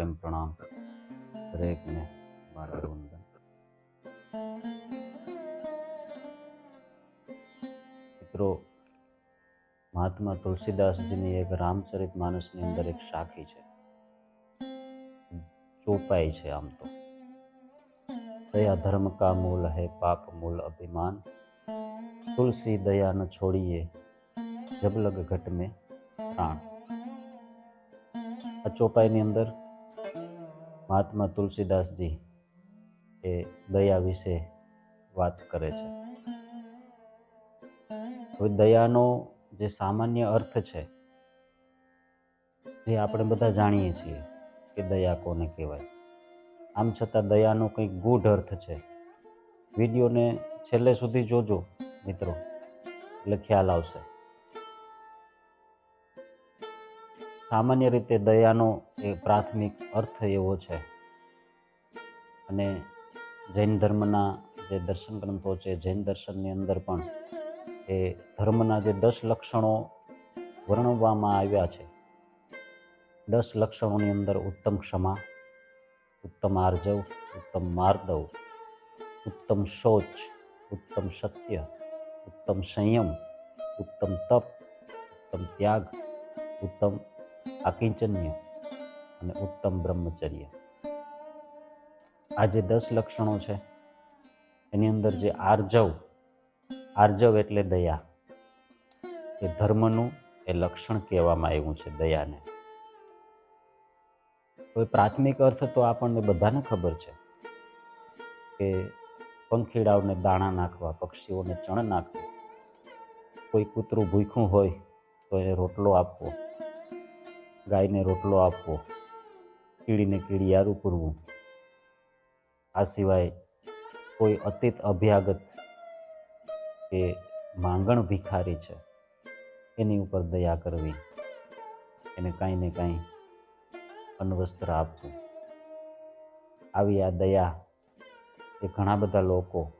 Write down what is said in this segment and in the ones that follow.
પ્રેમ પ્રણામ દરેકને મારા વંદન મિત્રો મહાત્મા તુલસીદાસજીની એક રામચરિત માનસની અંદર એક શાખી છે ચોપાઈ છે આમ તો દયા ધર્મ કા મૂલ હૈ પાપ મૂલ અભિમાન તુલસી દયા ન છોડીએ જબલગ ઘટ મેં પ્રાણ આ ચોપાઈની અંદર મહાત્મા તુલસીદાસજી એ દયા વિશે વાત કરે છે. હવે દયાનો જે સામાન્ય અર્થ છે, જે આપણે બધા જાણીએ છીએ કે દયા કોને કહેવાય? આમ છતાં દયાનો કંઈક ગૂઢ અર્થ છે. વિડીયોને છેલ્લે સુધી જોજો મિત્રો, એટલે ખ્યાલ આવશે. સામાન્ય રીતે દયાનો એ પ્રાથમિક અર્થ એવો છે. અને જૈન ધર્મના જે દર્શન ગ્રંથો છે, જૈન દર્શનની અંદર પણ એ ધર્મના જે દસ લક્ષણો વર્ણવવામાં આવ્યા છે. દસ લક્ષણોની અંદર ઉત્તમ ક્ષમા, ઉત્તમ આર્જવ, ઉત્તમ માર્દવ ઉત્તમ શૌચ ઉત્તમ સત્ય, ઉત્તમ સંયમ, ઉત્તમ તપ, ઉત્તમ ત્યાગ, ઉત્તમ આકિંચન્ય અને ઉત્તમ બ્રહ્મચર્ય. આ જે દસ લક્ષણો છે, એની અંદર જે આર્જવ આર્જવ એટલે દયા. એ ધર્મનું એ લક્ષણ કહેવામાં આવ્યું છે, દયાને. હવે પ્રાથમિક અર્થ તો આપણને બધાને ખબર છે કે પંખીડાઓને દાણા નાખવા, પક્ષીઓને ચણ નાખવું. કોઈ કૂતરું ભૂખ્યું હોય તો એને રોટલો આપવો. ગાયને રોટલો આપવો, કીડીને કીડિયારું પૂરવું. આ સિવાય કોઈ અતીત અભ્યાગત કે માંગણ ભિખારી છે, એની ઉપર દયા કરવી, એને કાંઈ ને કાંઈ અન્વસ્ત્ર આપવું. આવી આ દયા એ ઘણા બધા લોકો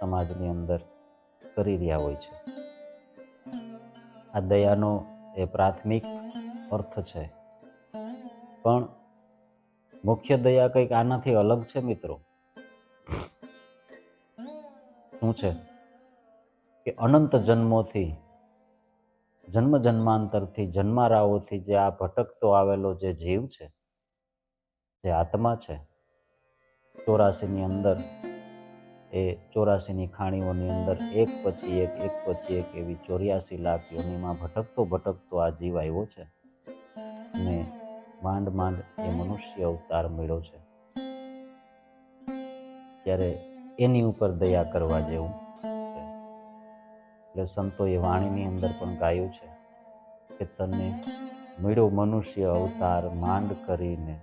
સમાજની અંદર કરી રહ્યા હોય છે. આ દયાનો એ પ્રાથમિક અર્થ છે. પણ મુખ્ય દયા કંઈક આનાથી અલગ છે મિત્રો? શું છે? કે અનંત જન્મોથી, જન્મ જન્માંતરથી, જન્મારાઓથી જે આ ભટકતો આવેલો જે જીવ છે, જે આત્મા છે, ચોરાસીની અંદર, એ ચોરાસીની ખાણીઓની અંદર એક પછી એક એક પછી એક એવી ચોર્યાસી લાખ યોનીમાં ભટકતો ભટકતો આ જીવ આવ્યો છે. અને માંડ માંડ એ મનુષ્ય અવતાર મળ્યો છે. ત્યારે એની ઉપર દયા કરવા જેવું છે. એટલે સંતોએ વાણીની અંદર પણ ગાયું છે કે તને મળ્યો મનુષ્ય અવતાર માંડ કરીને,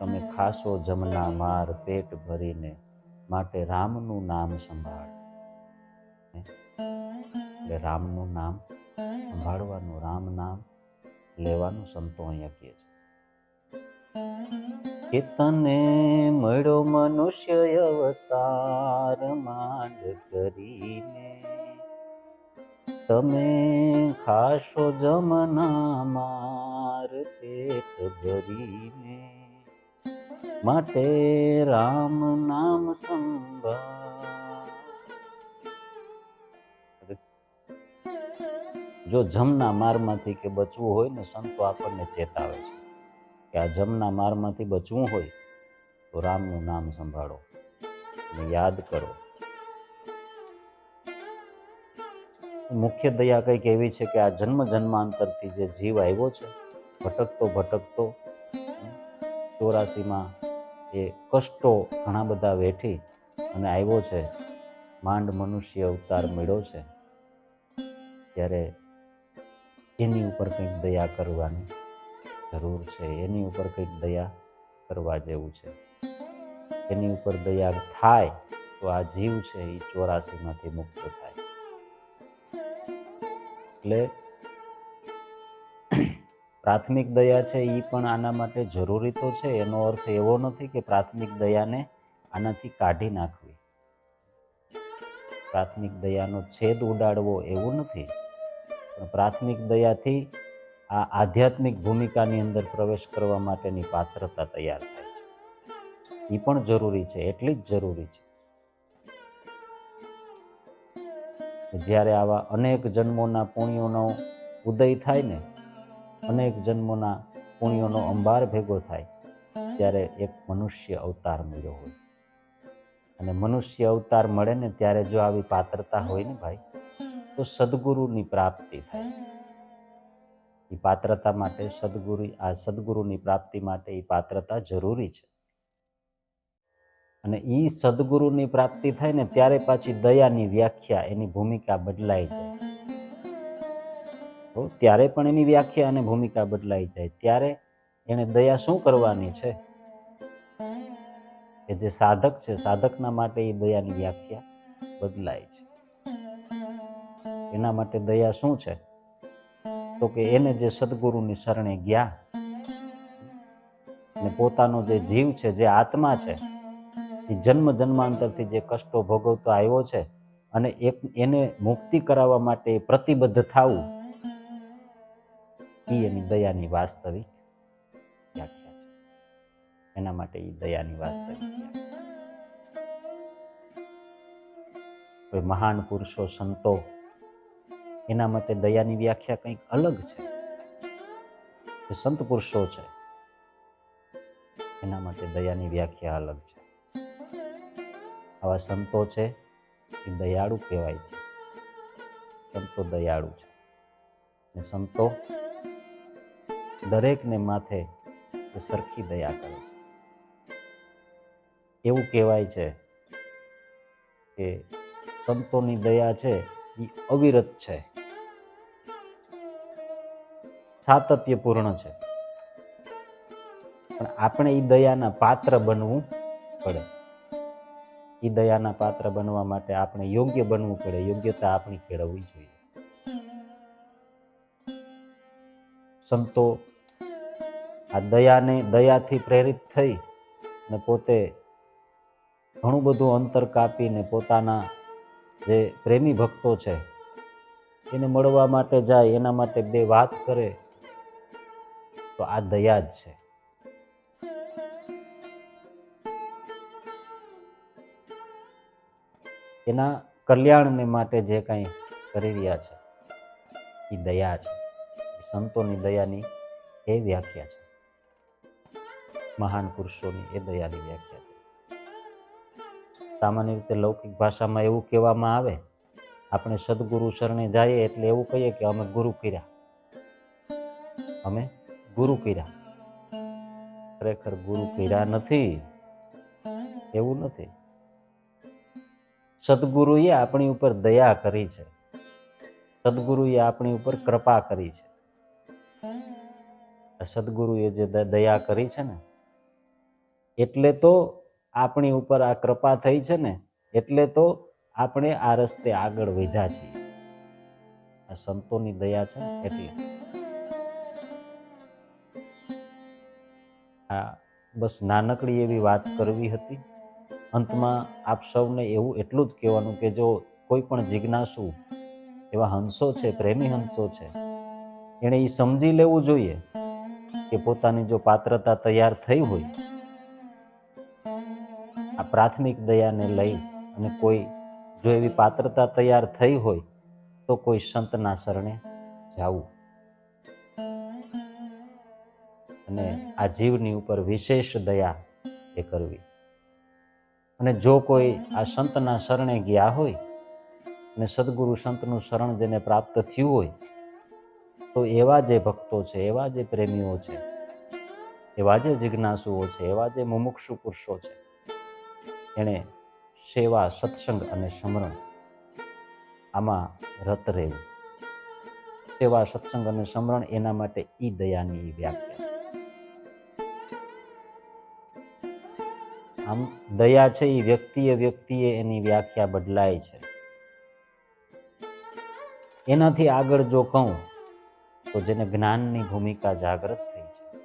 તમે ખાસો જમના માર પેટ ભરીને માટે રામનું નામ સંભાળ. એટલે રામનું નામ સંભાળવાનું, રામ નામ લેવાનું સંતો અહીંયા કહે છે. કે તને મળ્યો મનુષ્ય અવતાર માંડ કરીને, તમે ખાશો જમના માર પેટ ભરીને, માટે રામ નામ સંભાળ જો જમના મારમાંથી કે બચવું હોય ને સંતો આપણને ચેતાવે છે કે આ જમના મારમાંથી બચવું હોય તો રામનું નામ સંભાળો અને યાદ કરો. મુખ્ય દયા કંઈક એવી છે કે આ જન્મ જન્માંતરથી જે જીવ આવ્યો છે, ભટકતો ભટકતો ચોરાસીમાં એ કષ્ટો ઘણા બધા વેઠી અને આવ્યો છે, માંડ મનુષ્ય અવતાર મળ્યો છે. ત્યારે એની ઉપર કંઈક દયા કરવાની જરૂર છે. એની ઉપર કંઈક દયા કરવા જેવું છે. એની ઉપર દયા થાય તો આ જીવ છે એ ચોરાસીમાંથી મુક્ત થાય. એટલે પ્રાથમિક દયા છે એ પણ આના માટે જરૂરી તો છે. એનો અર્થ એવો નથી કે પ્રાથમિક દયાને આનાથી કાઢી નાખવી. પ્રાથમિક દયાનો છેદ ઉડાડવો એવું નથી. પ્રાથમિક દયાથી આ આધ્યાત્મિક ભૂમિકાની અંદર પ્રવેશ કરવા માટેની પાત્રતા તૈયાર થાય છે. એ પણ જરૂરી છે, એટલી જ જરૂરી છે. જ્યારે આવા અનેક જન્મોના પુણ્યોનો ઉદય થાય ને, અનેક જન્મોના પુણ્યોનો અંબાર ભેગો થાય, ત્યારે એક મનુષ્ય અવતાર મળ્યો હોય. અને મનુષ્ય અવતાર મળે ને ત્યારે જો આવી પાત્રતા હોય ને ભાઈ તો સદગુરુની પ્રાપ્તિ થાય. એ પાત્રતા માટે સદગુરુ આ સદગુરુની પ્રાપ્તિ માટે એ પાત્રતા જરૂરી છે. અને એ સદગુરુની પ્રાપ્તિ થાય ને ત્યારે પાછી દયાની વ્યાખ્યા એની ભૂમિકા બદલાઈ જાય. તો ત્યારે પણ એની વ્યાખ્યા અને ભૂમિકા બદલાઈ જાય. ત્યારે એને દયા શું કરવાની છે? કે જે સાધક છે સાધકના માટે એ દયાની વ્યાખ્યા બદલાય છે. એના માટે દયા શું છે? તો કે એને જે સદગુરુની શરણે ગયા અને પોતાનો જે જીવ છે, જે આત્મા છે, એ જન્મ જન્માંતરથી જે કષ્ટો ભોગવતો આવ્યો છે અને એક એને મુક્તિ કરાવવા માટે પ્રતિબદ્ધ થવું એ એની દયાની વાસ્તવિક વ્યાખ્યા છે. એના માટે એ દયાની વાસ્તવિક વ્યાખ્યા. મહાન પુરુષો, સંતો એના માટે દયાની વ્યાખ્યા કંઈક અલગ છે. જે સંત પુરુષો છે. એના માટે દયાની વ્યાખ્યા અલગ છે. આવા સંતો છે એ દયાળુ કહેવાય છે. સંતો દયાળુ છે. ને સંતો દરેકને માથે સરખી દયા કરે છે. એવું કહેવાય છે કે સંતોની દયા છે એ અવિરત છે. સાતત્યપૂર્ણ છે. પણ આપણે એ દયાના પાત્ર બનવું પડે. એ દયાના પાત્ર બનવા માટે આપણે યોગ્ય બનવું પડે. યોગ્યતા આપણી કેળવવી જોઈએ. સંતો આ દયાને દયાથી પ્રેરિત થઈ અને પોતે ઘણું બધું અંતર કાપીને પોતાના જે પ્રેમી ભક્તો છે, એને મળવા માટે જાય, એના માટે બે વાત કરે તો આ દયા જ છે. એના કલ્યાણને માટે જે કંઈ કરી રહ્યા છે, એ દયા છે. સંતોની દયાની એ વ્યાખ્યા છે. મહાન પુરુષોની એ દયાની વ્યાખ્યા છે. સામાન્ય રીતે લૌકિક ભાષામાં એવું કહેવામાં આવે, આપણે સદગુરુ શરણે જઈએ એટલે એવું કહીએ કે અમે ગુરુ કર્યા અમે ગુરુ કર્યા. ખરેખર ગુરુ કર્યા નથી. એવું નથી. સદગુરુએ આપણી ઉપર દયા કરી છે. સદગુરુએ આપણી ઉપર કૃપા કરી છે. સદગુરુએ જે દયા કરી છે ને, એટલે તો આપણી ઉપર આ કૃપા થઈ છે ને, એટલે તો આપણે આ રસ્તે આગળ વધ્યા છીએ. આ સંતોની દયા છે એટલે. આ બસ નાનકડી એવી વાત કરવી હતી. અંતમાં આપ સૌને એવું એટલું જ કહેવાનું કે જો કોઈ પણ જિજ્ઞાસુ એવા હંસો છે, પ્રેમી હંસો છે, એણે એ સમજી લેવું જોઈએ કે પોતાની જો પાત્રતા તૈયાર થઈ હોય, આ પ્રાથમિક દયાને લઈ અને કોઈ જો એવી પાત્રતા તૈયાર થઈ હોય તો કોઈ સંતના શરણે જાવું. અને આ જીવની ઉપર વિશેષ દયા એ કરવી. અને જો કોઈ આ સંતના શરણે ગયા હોય અને સદગુરુ સંતનું શરણ જેને પ્રાપ્ત થયું હોય તો એવા જે ભક્તો છે એવા જે પ્રેમીઓ છે એવા જે જિજ્ઞાસુઓ છે એવા જે મુમુક્ષુ પુરુષો છે એણે સેવા સત્સંગ અને સમરણ આમાં રત રહેવું. સેવા સત્સંગ અને સમરણ એના માટે ઈ દયાની વ્યાખ્યા છે. આમ દયા છે એ વ્યક્તિએ વ્યક્તિએ એની વ્યાખ્યા બદલાય છે. એનાથી આગળ જો કહું, તો જેને જ્ઞાનની ભૂમિકા જાગૃત થઈ છે,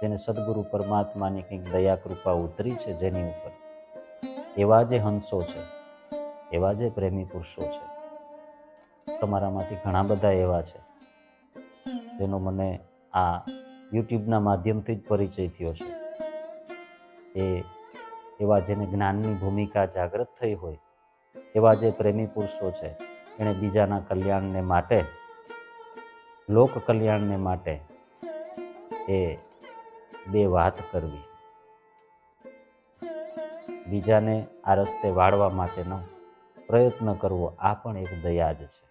જેને સદગુરુ પરમાત્માની કંઈક દયા કૃપા ઉતરી છે જેની ઉપર, એવા જે હંસો છે, એવા જે પ્રેમી પુરુષો છે, તમારામાંથી ઘણા બધા એવા છે, જેનો મને આ યુટ્યુબના માધ્યમથી જ પરિચય થયો છે. એ એવા જેને જ્ઞાનની ભૂમિકા જાગૃત થઈ હોય, એવા જે પ્રેમી પુરુષો છે, એણે બીજાના કલ્યાણને માટે, લોક કલ્યાણને માટે એ બે વાત કરવી. બીજાને આ રસ્તે વાળવા માટેનો પ્રયત્ન કરવો આ પણ એક દયા જ છે.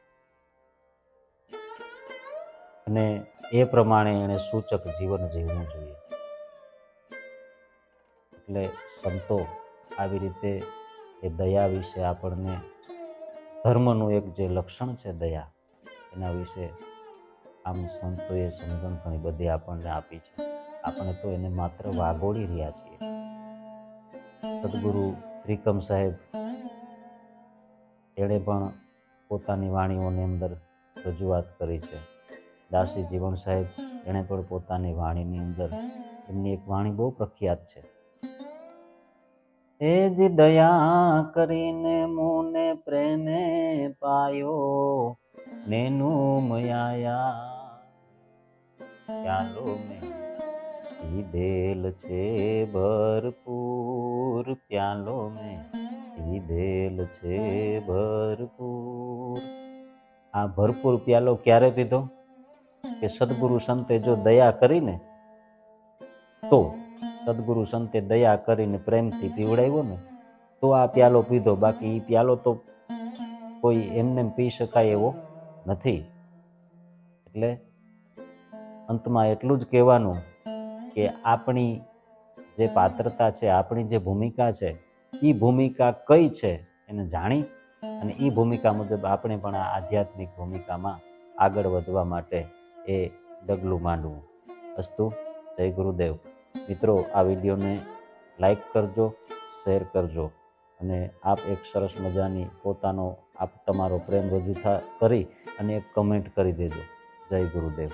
અને એ પ્રમાણે એણે સૂચક જીવન જીવવું જોઈએ. એટલે સંતો આવી રીતે એ દયા વિશે આપણને ધર્મનું એક જે લક્ષણ છે દયા, એના વિશે આમ સંતોએ સમજણ ઘણી બધી આપણને આપી છે. આપણે તો એને માત્ર વાગોળી રહ્યા છીએ. સદગુરુ ત્રિકમ સાહેબ એણે પણ પોતાની વાણીઓની અંદર રજૂઆત કરી છે. દાસી જીવન સાહેબ એણે પણ પોતાની વાણીની અંદર એમની એક વાણી બહુ પ્રખ્યાત છે. એ જ દયા કરીને મુને પ્રેમે પાયો, નેનું મયાયા. ચાલો મેં પીધેલ છે ભરપૂર, પ્યાલો મેં પીધેલ છે ભરપૂર. આ ભરપૂર પ્યાલો ક્યારે પીધો? કે સદગુરુ સંતે જો દયા કરીને? તો સદગુરુ સંતે દયા કરીને પ્રેમથી પીવડાવ્યો ને, તો આ પ્યાલો પીધો. બાકી એ પ્યાલો તો કોઈ એમને પી શકાય એવો નથી. એટલે અંતમાં એટલું જ કહેવાનું કે આપણી જે પાત્રતા છે, આપણી જે ભૂમિકા છે એ ભૂમિકા કઈ છે એને જાણી અને એ ભૂમિકા મુજબ આપણે પણ આ આધ્યાત્મિક ભૂમિકામાં આગળ વધવા માટે એ ડગલું માંડવું. અસ્તુ, જય ગુરુદેવ. મિત્રો, આ વિડીયોને લાઈક કરજો, શેર કરજો અને આપ એક સરસ મજાની પોતાનો, આપ તમારો પ્રેમ રજૂ કરી અને એક કમેન્ટ કરી દેજો. જય ગુરુદેવ.